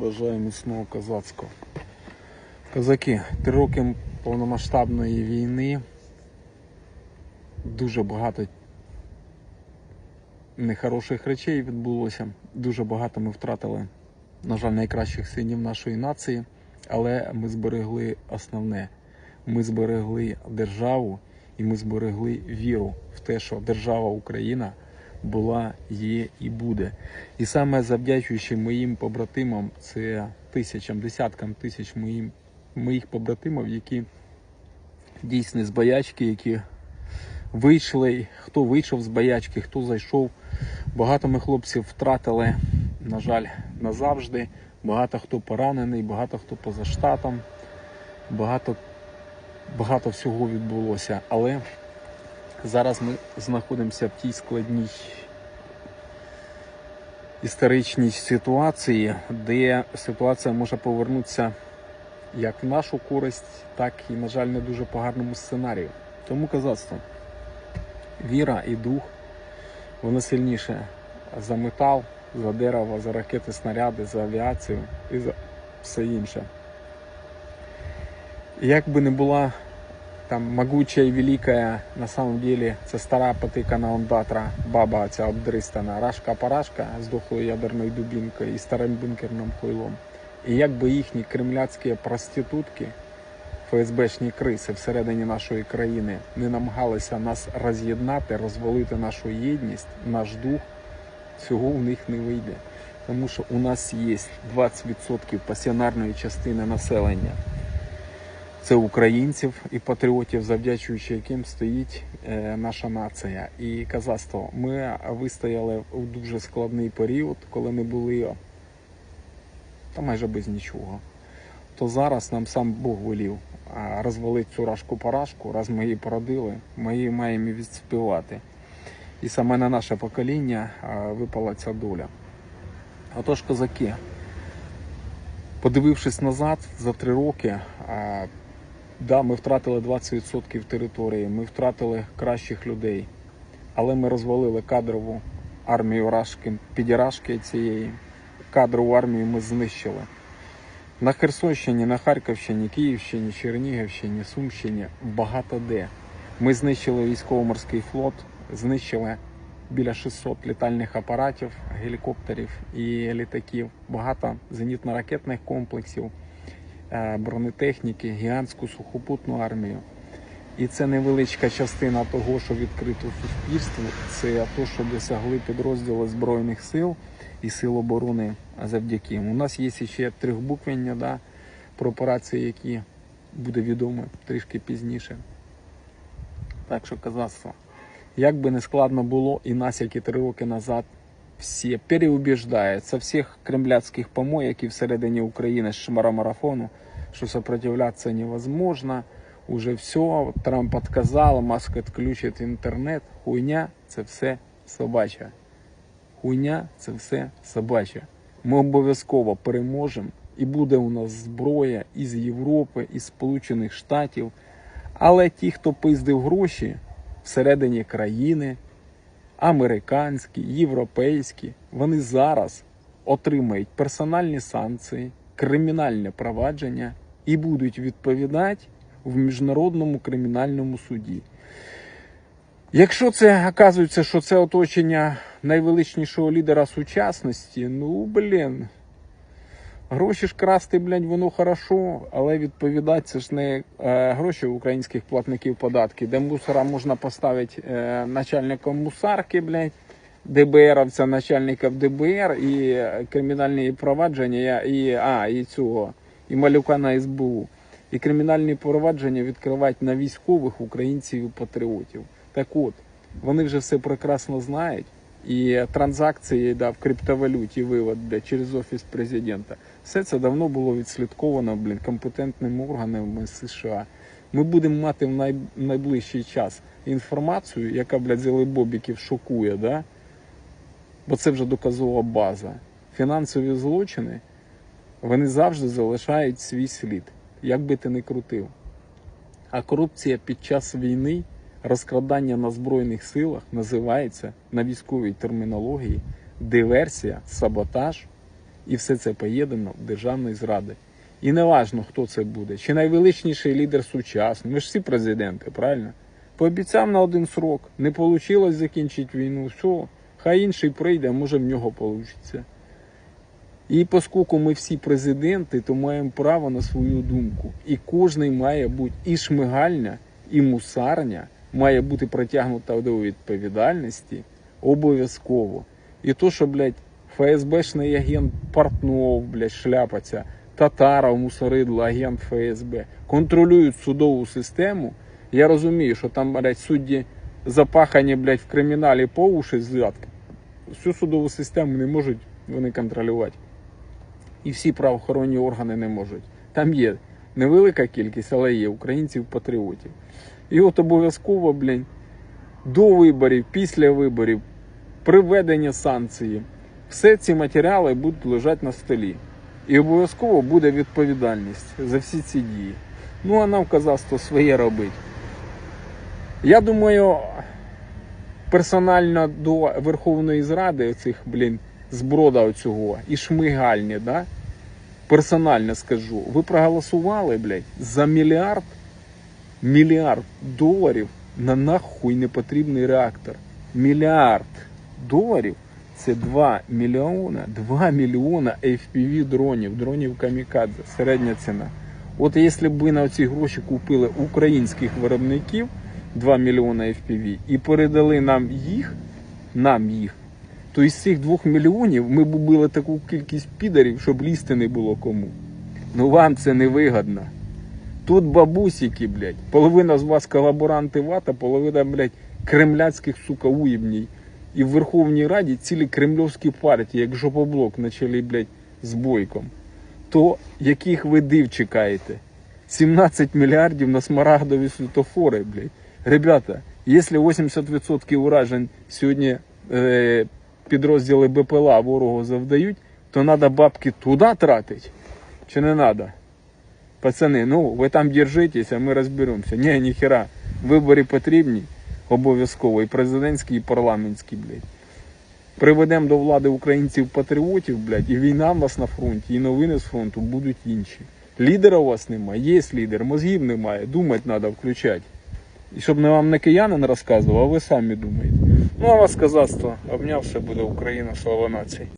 Бажаю міцного козацького. Козаки, три роки повномасштабної війни. Дуже багато нехороших речей відбулося. Дуже багато ми втратили, на жаль, найкращих синів нашої нації, але ми зберегли основне. Ми зберегли державу і ми зберегли віру в те, що держава Україна була, є і буде. І саме завдячуючи моїм побратимам, це тисячам, десяткам тисяч моїм, моїх побратимів, які дійсно з боячки, які вийшли, хто вийшов з боячки, хто зайшов. Багато ми хлопців втратили, на жаль, назавжди. Багато хто поранений, багато хто поза штатом, багато, багато всього відбулося. Але зараз ми знаходимося в тій складній історичній ситуації, де ситуація може повернутися як в нашу користь, так і, на жаль, не дуже погарному сценарію. Тому казацтво, віра і дух, вони сильніше за метал, за дерево, за ракети, снаряди, за авіацію і за все інше. Як би не була там могучая і велика, на самом деле, це стара потикана ондатра, баба ця обдристана, рашка-парашка з дохлою ядерною дубінкою і старим бункерним хуйлом. І як би їхні кремляцькі проститутки, ФСБшні криси всередині нашої країни не намагалися нас роз'єднати, розвалити нашу єдність, наш дух, цього у них не вийде. Тому що у нас є 20% пасіонарної частини населення. Це українців і патріотів, завдячуючи яким стоїть е, наша нація. І казацтво. Ми вистояли у дуже складний період, коли ми були та майже без нічого. То зараз нам сам Бог волів розвалити цю рашку парашку, раз ми її породили, ми її маємо відспівати. І саме на наше покоління випала ця доля. Отож, козаки, подивившись назад за три роки, да, ми втратили 20% території, ми втратили кращих людей, але ми розвалили кадрову армію рашки, підірашки цієї. Кадрову армію ми знищили. На Херсонщині, на Харківщині, Київщині, Чернігівщині, Сумщині багато де. Ми знищили військово-морський флот, знищили біля 600 літальних апаратів, гелікоптерів і літаків, багато зенітно-ракетних комплексів, бронетехніки, гігантську сухопутну армію. І це невеличка частина того, що відкрито суспільству, це те, що досягли підрозділи Збройних сил і Сил оборони завдяки. У нас є ще трьохбуквення да, про операції, які буде відомо трішки пізніше. Так що казацтво. Як би не складно було, і нас, як і три роки назад, всі переубіждають со всіх кремляцьких помоїк і всередині України з шмарамарафону, що сопротивлятися невозможно. Уже все, Трамп отказал, Маск відключить інтернет. Хуйня це все собача. Хуйня це все собаче. Ми обов'язково переможемо, і буде у нас зброя із Європи, із Сполучених Штатів. Але ті, хто пиздив гроші всередині країни, американські, європейські, вони зараз отримають персональні санкції, кримінальне провадження і будуть відповідати в міжнародному кримінальному суді. Якщо це оказується, що це оточення найвеличнішого лідера сучасності, ну блін. Гроші ж красти, блядь, воно хорошо, але відповідати це ж не е, гроші українських платників податків, де мусора можна поставити е, начальником мусарки, блядь, ДБРовця, начальника ДБР і кримінальні провадження, і, а, і цього, і малюка на СБУ. І кримінальні провадження відкривати на військових українців і патріотів. Так от, вони вже все прекрасно знають. І транзакції да, в криптовалюті вивод да, через офіс президента. Все це давно було відслідковано блін, компетентними органами США. Ми будемо мати в най, найближчий час інформацію, яка блядь, зели бобіків шокує, да? бо це вже доказова база. Фінансові злочини вони завжди залишають свій слід, як би ти не крутив. А корупція під час війни, розкрадання на Збройних силах називається на військовій термінології диверсія, саботаж І все це поєднано в державної зради. І не важно, хто це буде, чи найвеличніший лідер сучасний. Ми ж всі президенти, правильно? Пообіцяв на один срок, не вийшло закінчити війну, все, хай інший прийде, може в нього вийде. І оскільки ми всі президенти, то маємо право на свою думку. І кожний має бути і шмигальня, і мусарня має бути притягнута до відповідальності обов'язково. І то, що, блядь, ФСБшний агент Портнов, блядь, шляпаться, Татаров, Мусоридла, агент ФСБ, контролюють судову систему. Я розумію, що там, блядь, судді запахані, блядь, в криміналі по уші взятки. Всю судову систему не можуть вони контролювати. І всі правоохоронні органи не можуть. Там є невелика кількість, але є українців-патріотів. І от обов'язково, блін, до виборів, після виборів, приведення санкції, все ці матеріали будуть лежати на столі. І обов'язково буде відповідальність за всі ці дії. Ну а нам казацтво своє робить. Я думаю, персонально до Верховної Зради оцих, блін, зброда оцього і шмигальні, да? персонально скажу, ви проголосували, блядь, за мільярд, мільярд доларів на нахуй непотрібний реактор. Мільярд доларів це 2 мільйона, 2 мільйона FPV дронів, дронів камікадзе, середня ціна. От якщо б ви на ці гроші купили українських виробників 2 мільйона FPV і передали нам їх, нам їх, то із цих 2 мільйонів ми б убили таку кількість підарів, щоб лізти не було кому. Ну вам це не вигодно. Тут бабусики, блядь, половина з вас колаборанти вата, половина, блядь, кремляцьких, сука, уєбній. І в Верховній Раді цілі кремльовські партії, як жопоблок на чолі, блядь, з бойком. То яких ви див чекаєте? 17 мільярдів на смарагдові світофори, блядь. Ребята, якщо 80% уражень сьогодні е, підрозділи БПЛА ворогу завдають, то треба бабки туди тратити. Чи не треба? Пацани, ну ви там держитесь, а ми розберемося. Ні, ніхера. Вибори потрібні обов'язково, і президентські, і парламентські, блядь. Приведемо до влади українців-патріотів, блядь, і війна в нас на фронті, і новини з фронту будуть інші. Лідера у вас немає, є лідер, мозгів немає, думати треба включати. І щоб не вам не киянин розказував, а ви самі думаєте. Ну а вас казацтво обняв, все буде Україна, слава нації.